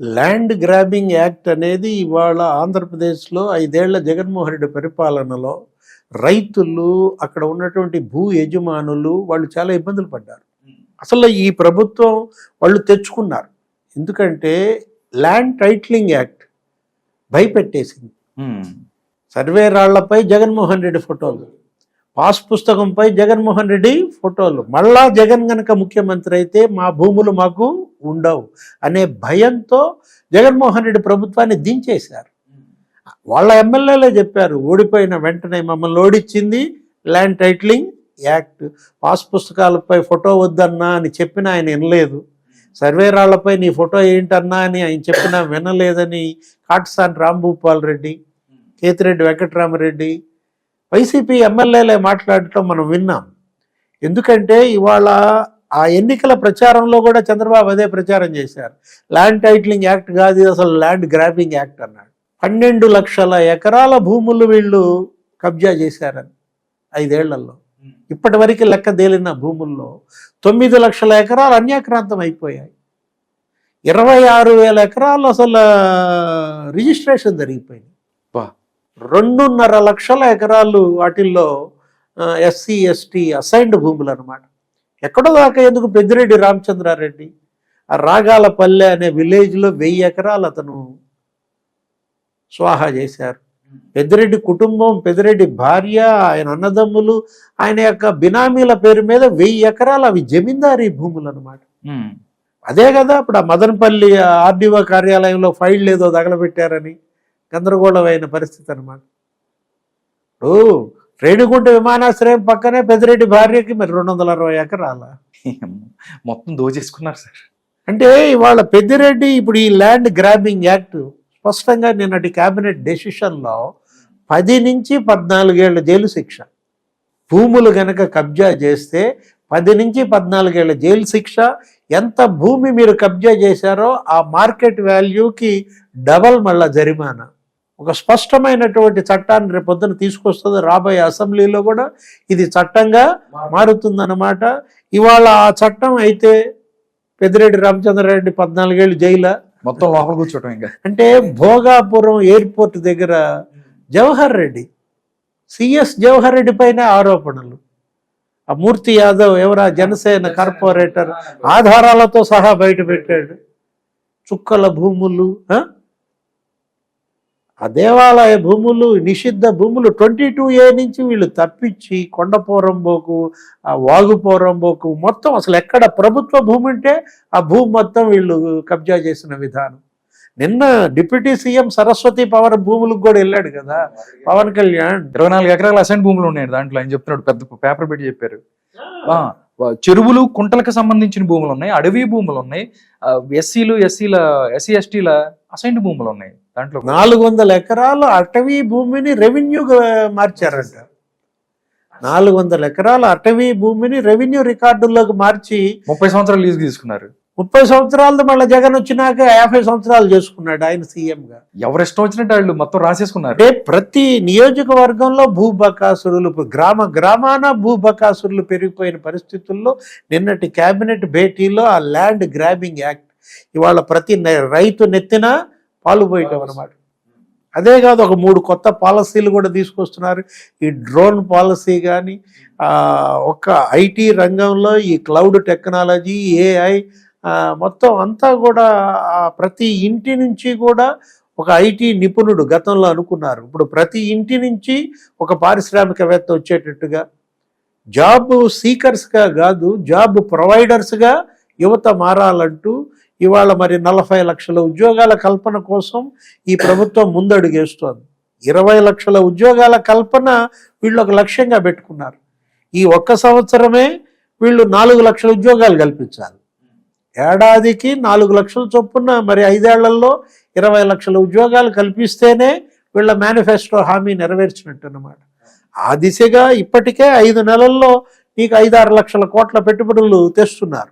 Land grabbing act అనేది ఇవాళ ఆంధ్రప్రదేశ్లో ఐదేళ్ళ జగన్మోహన్ రెడ్డి పరిపాలనలో రైతులు అక్కడ ఉన్నటువంటి భూ యజమానులు వాళ్ళు చాలా ఇబ్బందులు పడ్డారు. అసలు ఈ ప్రభుత్వం వాళ్ళు తెచ్చుకున్నారు. ఎందుకంటే ల్యాండ్ టైట్లింగ్ యాక్ట్ భయపెట్టేసింది. సర్వే రాళ్ళపై జగన్మోహన్ రెడ్డి ఫోటోలు. పాస్ పుస్తకంపై జగన్మోహన్ రెడ్డి ఫోటోలు. మళ్ళా జగన్ గనక ముఖ్యమంత్రి అయితే మా భూములు మాకు ఉండవు అనే భయంతో జగన్మోహన్ రెడ్డి ప్రభుత్వాన్ని దించేశారు. వాళ్ళ ఎమ్మెల్యేలే చెప్పారు ఓడిపోయిన వెంటనే మమ్మల్ని ఓడిచ్చింది ల్యాండ్ టైటిలింగ్ యాక్ట్. పాస్ పుస్తకాలపై ఫోటో వద్దన్నా అని చెప్పిన ఆయన వినలేదు. సర్వేరాళ్ళపై నీ ఫోటో ఏంటన్నా అని ఆయన చెప్పినా వినలేదని కాటసాని రాంభూపాల్ రెడ్డి కేతిరెడ్డి వెంకటరామరెడ్డి వైసీపీ ఎమ్మెల్యేలే మాట్లాడటం మనం విన్నాం. ఎందుకంటే ఇవాళ ఆ ఎన్నికల ప్రచారంలో కూడా చంద్రబాబు అదే ప్రచారం చేశారు. ల్యాండ్ టైటిలింగ్ యాక్ట్ కాదు అసలు ల్యాండ్ గ్రాబింగ్ యాక్ట్ అన్నాడు. పన్నెండు లక్షల ఎకరాల భూములు వీళ్ళు కబ్జా చేశారని ఐదేళ్ళలో. ఇప్పటి వరకు లెక్క తేలిన భూముల్లో తొమ్మిది లక్షల ఎకరాలు అన్యాక్రాంతం అయిపోయాయి. ఇరవై ఆరు వేల ఎకరాలు అసలు రిజిస్ట్రేషన్ జరిగిపోయింది. రెండున్నర లక్షల ఎకరాలు వాటిల్లో ఎస్సీ ఎస్టీ అసైన్డ్ భూములు అనమాట ఎక్కడో దాకా ఎందుకు పెద్దిరెడ్డి రామచంద్రారెడ్డి? ఆ రాగాలపల్లె అనే విలేజ్లో వెయ్యి ఎకరాలు అతను స్వాహా చేశారు. పెద్దిరెడ్డి కుటుంబం పెద్దిరెడ్డి భార్య ఆయన అన్నదమ్ములు ఆయన యొక్క బినామీల పేరు మీద వెయ్యి ఎకరాలు అవి జమీందారీ భూములు అనమాట. అదే కదా ఇప్పుడు ఆ మదనపల్లి ఆర్డీఓ కార్యాలయంలో ఫైల్ ఏదో తగలబెట్టారని. గందరగోళమైన పరిస్థితి అనమాట ఇప్పుడు రేణిగుంట విమానాశ్రయం పక్కనే పెద్దిరెడ్డి భార్యకి మరి రెండు వందల అరవై ఎకరాల మొత్తం దోచేసుకున్నారు సార్. అంటే ఇవాళ పెద్దిరెడ్డి ఇప్పుడు ఈ ల్యాండ్ గ్రాబింగ్ యాక్ట్ స్పష్టంగా నిన్నటి కేబినెట్ డెసిషన్లో పది నుంచి పద్నాలుగేళ్ళ జైలు శిక్ష. భూములు గనక కబ్జా చేస్తే పది నుంచి పద్నాలుగేళ్ళ జైలు శిక్ష. ఎంత భూమి మీరు కబ్జా చేశారో ఆ మార్కెట్ వాల్యూకి డబల్ మళ్ళా జరిమానా. ఒక స్పష్టమైనటువంటి చట్టాన్ని రేపు పొద్దున తీసుకొస్తుంది రాబోయే అసెంబ్లీలో కూడా ఇది చట్టంగా మారుతుందన్నమాట. ఇవాళ ఆ చట్టం అయితే పెద్దిరెడ్డి రామచంద్రారెడ్డి పద్నాలుగేళ్ళు జైలా. మొత్తం లోపల కూర్చోవటం ఇంకా. అంటే భోగాపురం ఎయిర్పోర్ట్ దగ్గర జవహర్ రెడ్డి సిఎస్ జవహర్ రెడ్డి పైన ఆరోపణలు. ఆ మూర్తి యాదవ్ ఎవరా? జనసేన కార్పొరేటర్ ఆధారాలతో సహా బయట పెట్టాడు. చుక్కల భూములు ఆ? దేవాలయ భూములు నిషిద్ధ భూములు ట్వంటీ టూ ఏ నుంచి వీళ్ళు తప్పించి కొండపోరంబోకు ఆ వాగుపోరంబోకు మొత్తం అసలు ఎక్కడ ప్రభుత్వ భూమి ఉంటే ఆ భూమి మొత్తం వీళ్ళు కబ్జా చేసిన విధానం. నిన్న డిప్యూటీ సీఎం సరస్వతి పవర్ భూములకు కూడా వెళ్ళాడు కదా. పవన్ కళ్యాణ్. ఇరవై నాలుగు ఎకరాల అసెంట్ భూములు ఉన్నాయి దాంట్లో ఆయన చెప్తున్నాడు పెద్ద పేపర్ పెట్టి చెప్పారు. ఆ, చెరువులు కుంటలకు సంబంధించిన భూములు ఉన్నాయి అడవి భూములు ఉన్నాయి. ఎస్సీలు ఎస్సీల ఎస్సీ ఎస్టీల అసైన్ భూములు ఉన్నాయి. దాంట్లో నాలుగు వందల ఎకరాలు అటవీ భూమిని రెవెన్యూగా మార్చారంట. నాలుగు వందల ఎకరాల అటవీ భూమిని రెవెన్యూ రికార్డుల్లోకి మార్చి ముప్పై సంవత్సరాలు లీజు తీసుకున్నారు. ముప్పై సంవత్సరాలది మళ్ళీ జగన్ వచ్చినాక యాభై సంవత్సరాలు చేసుకున్నాడు ఆయన సీఎంగా ఎవరు ఇష్టం వచ్చినట్టు వాళ్ళు మొత్తం రాసేసుకున్నారు. అంటే ప్రతి నియోజకవర్గంలో భూబకాసురులు ఇప్పుడు గ్రామ గ్రామాన భూబకాసురులు పెరిగిపోయిన పరిస్థితుల్లో నిన్నటి కేబినెట్ భేటీలో ఆ ల్యాండ్ గ్రాబింగ్ యాక్ట్ ఇవాళ ప్రతి నె- రైతు నెత్తిన పాలు పోయటం అనమాట అదే కాదు ఒక మూడు కొత్త పాలసీలు కూడా తీసుకొస్తున్నారు. ఈ డ్రోన్ పాలసీ కానీ ఒక ఐటీ రంగంలో ఈ క్లౌడ్ టెక్నాలజీ ఏఐ మొత్తం అంతా కూడా ప్రతి ఇంటి నుంచి కూడా ఒక ఐటీ నిపుణుడు గతంలో అనుకున్నారు. ఇప్పుడు ప్రతి ఇంటి నుంచి ఒక పారిశ్రామికవేత్త వచ్చేటట్టుగా జాబ్ సీకర్స్గా కాదు జాబ్ ప్రొవైడర్స్గా యువత మారాలంటూ ఇవాళ మరి నలభై లక్షల ఉద్యోగాల కల్పన కోసం ఈ ప్రభుత్వం ముందడుగేస్తోంది. ఇరవై లక్షల ఉద్యోగాల కల్పన వీళ్ళు ఒక లక్ష్యంగా పెట్టుకున్నారు. ఈ ఒక్క సంవత్సరమే వీళ్ళు నాలుగు లక్షల ఉద్యోగాలు కల్పించాలి. ఏడాదికి నాలుగు లక్షల చొప్పున మరి ఐదేళ్ళలో ఇరవై లక్షల ఉద్యోగాలు కల్పిస్తేనే వీళ్ళ మేనిఫెస్టో హామీ నెరవేర్చినట్టు అన్నమాట ఆ దిశగా ఇప్పటికే ఐదు నెలల్లో మీకు ఐదారు లక్షల కోట్ల పెట్టుబడులు తెస్తున్నారు.